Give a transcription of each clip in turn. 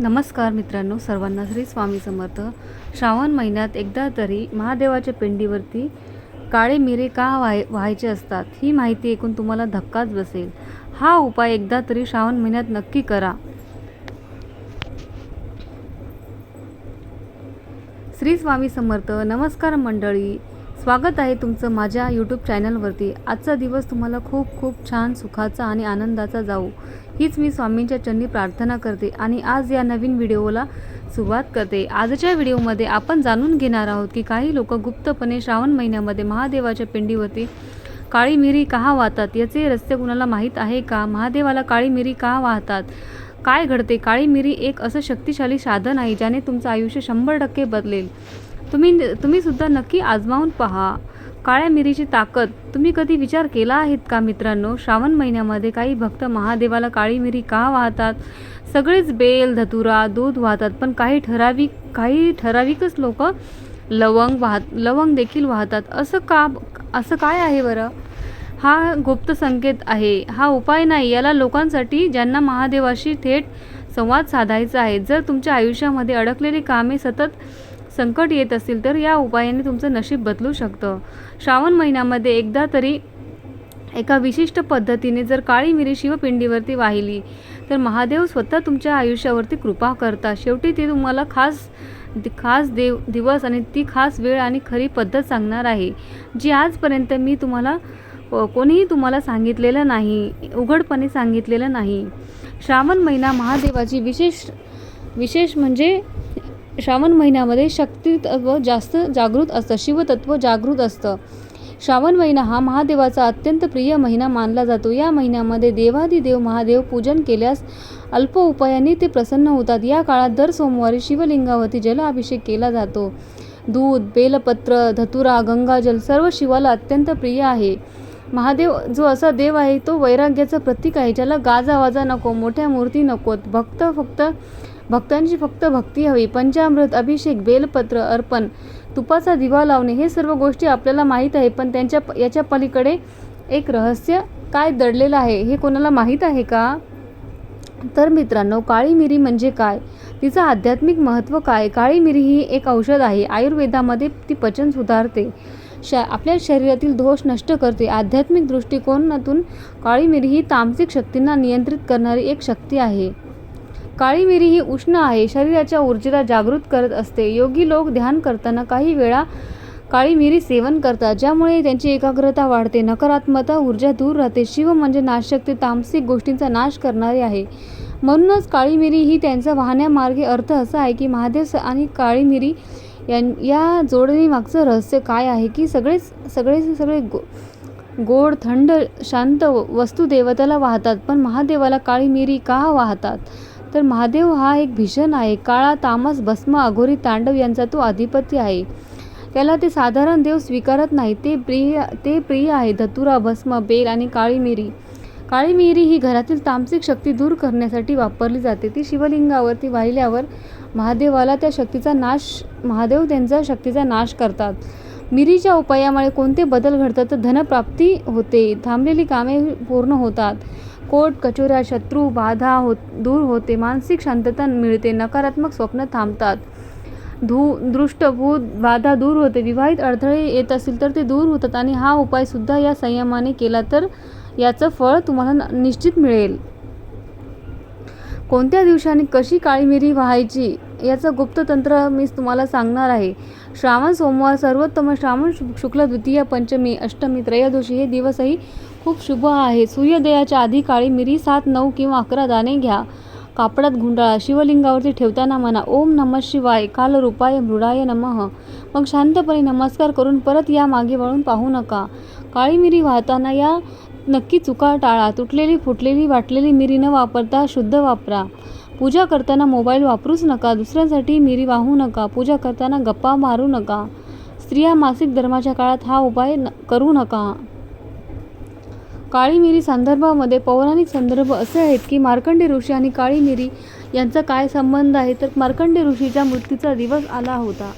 नमस्कार मित्रांनो सर्वांना श्री स्वामी समर्थ. श्रावण महिन्यात एकदा तरी महादेवाच्या पिंडीवरती काळे मिरे का व्हाय व्हायचे असतात ही माहिती ऐकून तुम्हाला धक्काच बसेल. हा उपाय एकदा तरी श्रावण महिन्यात नक्की करा. श्री स्वामी समर्थ नमस्कार मंडळी. स्वागत आहे तुमचं माझ्या यूट्यूब चॅनलवरती आजचा दिवस तुम्हाला खूप खूप छान सुखाचा आणि आनंदाचा जाऊ. हीच मी स्वामींच्या चरणी प्रार्थना करते आणि आज या नवीन व्हिडिओला सुरुवात करते. आजच्या व्हिडिओमध्ये आपण जाणून घेणार आहोत की काही लोक गुप्तपणे श्रावण महिन्यामध्ये महादेवाच्या पिंडीवरती काळी मिरी का वाहतात? याचे रस्ते कुणाला माहीत आहे का? महादेवाला काळी मिरी का वाहतात? काय घडते? काळी मिरी एक असं शक्तिशाली साधन आहे ज्याने तुमचं आयुष्य शंभर टक्के बदलेल. तुम्ही तुम्हीसुद्धा नक्की आजमावून पहा. काळ्या मिरीची ताकद. तुम्ही कधी विचार केला आहेत का मित्रांनो? श्रावण महिन्यामध्ये काही भक्त महादेवाला काळी मिरी का वाहतात? सगळेच बेल धतुरा दूध वाहतात पण काही ठराविक काही ठराविकच लोक लवंग वाहत लवंग देखील वाहतात. असं का असं काय आहे बरं? हा गुप्त संकेत आहे. हा उपाय नाही. याला लोकांसाठी ज्यांना महादेवाशी थेट संवाद साधायचा आहे जर तुमच्या आयुष्यामध्ये अडकलेली कामे सतत संकट येत असेल तर या उपायाने तुमचं नशीब बदलू शकतं. श्रावण महिन्यामध्ये एकदा तरी एका विशिष्ट पद्धतीने जर काळी मिरी शिवपिंडीवरती वाहिली तर महादेव स्वतः तुमच्या आयुष्यावरती कृपा करतात. शेवटी ते तुम्हाला खास खास देव दिवस आणि ती खास वेळ आणि खरी पद्धत सांगणार आहे जी आजपर्यंत मी तुम्हाला कोणीही तुम्हाला सांगितलेलं नाही उघडपणे सांगितलेलं नाही. श्रावण महिना महादेवाची विशेष विशेष म्हणजे श्रावण महिन्यामध्ये शक्तितत्व जास्त जागृत असतं शिवतत्व जागृत असतं. श्रावण महिना हा महादेवाचा अत्यंत प्रिय महिना मानला जातो. या महिन्यामध्ये देवादिदेव महादेव पूजन केल्यास अल्प उपायांनी ते प्रसन्न होतात. या काळात दर सोमवारी शिवलिंगावरती जलाभिषेक केला जातो. दूध बेलपत्र धतुरा गंगाजल सर्व शिवाला अत्यंत प्रिय आहे. महादेव जो असा देव आहे तो वैराग्याचं प्रतीक आहे ज्याला गाजावाजा नको मोठ्या मूर्ती नकोत. भक्त फक्त भक्तांची फक्त भक्ती हवी. पंचामृत अभिषेक बेलपत्र अर्पण तुपाचा दिवा लावणे हे सर्व गोष्टी आपल्याला माहीत आहे पण त्यांच्या याच्या पलीकडे एक रहस्य काय दडलेलं आहे हे कोणाला माहीत आहे का? तर मित्रांनो काळी मिरी म्हणजे काय? तिचं आध्यात्मिक महत्त्व काय? काळी मिरी ही एक औषध आहे. आयुर्वेदामध्ये ती पचन सुधारते. शा आपल्या शरीरातील दोष नष्ट करते. आध्यात्मिक दृष्टिकोनातून काळी मिरी ही तामसिक शक्तींना नियंत्रित करणारी एक शक्ती आहे. काळी मिरी ही उष्ण आहे. शरीराच्या ऊर्जेला जागृत करत असते. योगी लोक ध्यान करताना काही वेळा काळी मिरी सेवन करतात ज्यामुळे त्यांची एकाग्रता वाढते. नकारात्मकता ऊर्जा दूर राहते. शिव म्हणजे नाशशक्ती तामसिक गोष्टींचा नाश करणारी आहे. म्हणूनच काळी मिरी ही त्यांचा वाहण्यामार्गे अर्थ असा आहे की महादेव आणि काळी मिरी यां या जोडणीमागचं रहस्य काय आहे की सगळेच सगळे सगळे गो गोड थंड शांत वस्तू देवताला वाहतात पण महादेवाला काळी मिरी का वाहतात? तर महादेव हा एक भीषण आहे. काळा तामस भस्म अघोरी तांडव यांचा तो अधिपती आहे. त्याला ते साधारण देव स्वीकारत नाही. ते प्रिय ते प्रिय आहे. धतुरा भस्म बेल आणि काळी मिरी काळी मिरी ही घरातील तामसिक शक्ती दूर करण्यासाठी वापरली जाते. ती शिवलिंगावरती वाहिल्यावर महादेवाला त्या शक्तीचा नाश महादेव त्यांचा शक्तीचा नाश करतात. मिरीच्या उपायामुळे कोणते बदल घडतात तर धनप्राप्ती होते. थांबलेली कामे पूर्ण होतात. कोट कचोऱ्या शत्रू बाधा होत दूर होते मानसिक शांतता मिळते नकारात्मक स्वप्न थांबतात. धू दृष्टभूत बाधा दूर होते विवाहित अडथळे येत असतील तर ते दूर होतात आणि हा उपायसुद्धा या संयमाने केला तर याचं फळ तुम्हाला निश्चित मिळेल. कोणत्या दिवसांनी कशी काळी मिरी व्हायची? याचं गुप्त तंत्र मीच तुम्हाला सांगणार आहे. श्रावण सोमवार सर्वोत्तम श्रावण शु शुक्ल द्वितीय पंचमी अष्टमी त्रयोदशी हे दिवसही खूप शुभ आहे. सूर्योदयाच्या आधी काळी मिरी सात नऊ किंवा अकरा दाणे घ्या. कापडात गुंडाळा शिवलिंगावरती ठेवताना म्हणा ओम नमः शिवाय काल रूपाय मृडाय नमः. मग शांतपणे नमस्कार करून परत या मागे वळून पाहू नका. काळी मिरी वाहताना या नक्की चुका टाळा. तुटलेली फुटलेली वाटलेली मिरी न वापरता शुद्ध वापरा. पूजा करताना मोबाईल वापरूच नका दुसऱ्यांसाठी मिरी वाहू नका पूजा करताना गप्पा मारू नका. स्त्रिया मासिक धर्माच्या काळात हा उपाय न करू नका. काळी मिरी संदर्भामध्ये पौराणिक संदर्भ असे आहेत की मार्कंडे ऋषी आणि काळी मिरी यांचा काय संबंध आहे? तर मार्कंडे ऋषीच्या मृत्यूचा दिवस आला होता.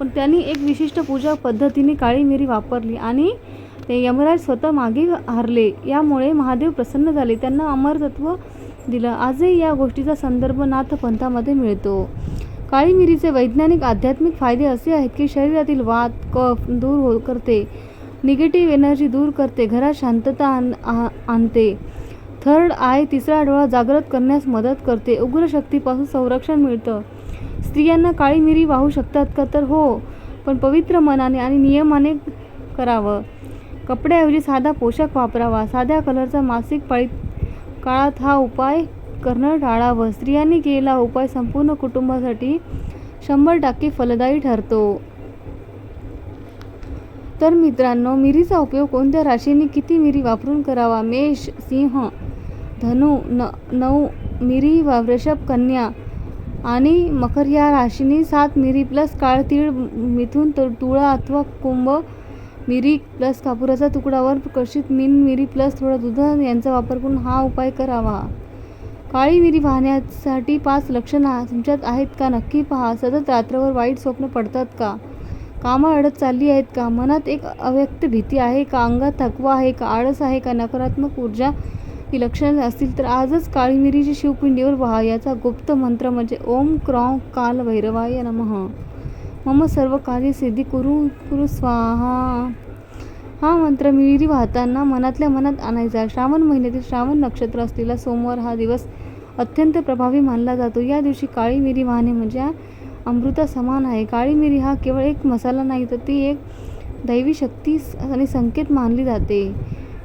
पण त्यांनी एक विशिष्ट पूजा पद्धतीने काळी मिरी वापरली आणि ते यमराज स्वतः मागे हरले. यामुळे महादेव प्रसन्न झाले. त्यांना अमरतत्व दिलं. आजही या गोष्टीचा संदर्भ नाथपंथामध्ये मिळतो. काळी मिरीचे वैज्ञानिक आध्यात्मिक फायदे असे आहेत की शरीरातील वात कफ दूर हो करते निगेटिव्ह एनर्जी दूर करते घरात शांतता आण आ- आणते. थर्ड आय तिसरा डोळा जागृत करण्यास मदत करते. उग्र शक्तीपासून संरक्षण मिळतं. स्त्रियांना काळी मिरी वाहू शकतात का? तर हो पण पवित्र मनाने आणि नियमाने करावं. कपड्याऐवजी साधा पोशाख वापरावा. साध्या कलरचा मासिक पाळी काळात हा उपाय करणं टाळावं. स्त्रियांनी केलेला उपाय संपूर्ण कुटुंबासाठी शंभर टक्के फलदायी ठरतो. तर मित्रांनो मिरीचा उपयोग कोणत्या राशीने किती मिरी वापरून करावा? मेष सिंह धनु न नऊ मिरी व वृषभ कन्या आणि मकर या राशीने सात मिरी प्लस काळतीळ मिथून तर तुळा अथवा कुंभ मिरी प्लस कापुराचा तुकडावर कर्षित मीन मिरी प्लस थोडं दूध यांचा वापर करून हा उपाय करावा. काळी मिरी वाहण्यासाठी पाच लक्षणं तुमच्यात आहेत का? नक्की पहा. सतत रात्रभर वाईट स्वप्न पडतात का? कामं अडत चालली आहेत का? मनात एक अव्यक्त भीती आहे का? अंगात थकवा आहे का? आळस आहे का? नकारात्मक ऊर्जा ही लक्षणं असतील तर आजच काळी मिरीची शिवपिंडीवर व्हा याचा गुप्त मंत्र म्हणजे ओम क्रॉ काल भैरवाय नमः. मम सर्व कार्य सिद्धी कुरु कुरु स्वाहा. हा मंत्र मिळी वाहताना मनातल्या मनात आणायचा. श्रावण महिन्यातील श्रावण नक्षत्र असलेला सोमवार हा दिवस अत्यंत प्रभावी मानला जातो. या दिवशी काळी मिरी वाहणे म्हणजे अमृता समान आहे. काळी मिरी हा केवळ एक मसाला नाही तर ती एक दैवी शक्ती आणि संकेत मानली जाते.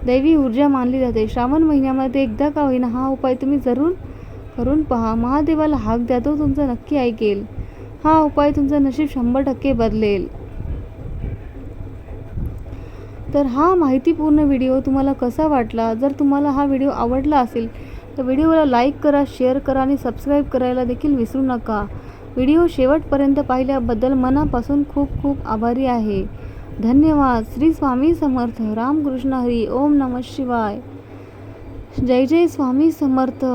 दैवी ऊर्जा मानली जाते. श्रावण महिन्यामध्ये एकदा का होईना हा उपाय तुम्ही जरूर करून पहा. महादेवाला हाक द्या तो तुमचं नक्की ऐकेल. हा उपाय तुमचं नशीब शंभर टक्के बदलेल. तर हा माहितीपूर्ण व्हिडिओ तुम्हाला कसा वाटला? जर तुम्हाला हा व्हिडिओ आवडला असेल तर व्हिडिओला लाईक करा शेअर करा आणि सबस्क्राईब करायला देखील विसरू नका. व्हिडिओ शेवटपर्यंत पाहिल्याबद्दल मनापासून खूप खूप आभारी आहे. धन्यवाद. श्री स्वामी समर्थ. रामकृष्ण हरी. ओम नमः शिवाय. जय जय स्वामी समर्थ.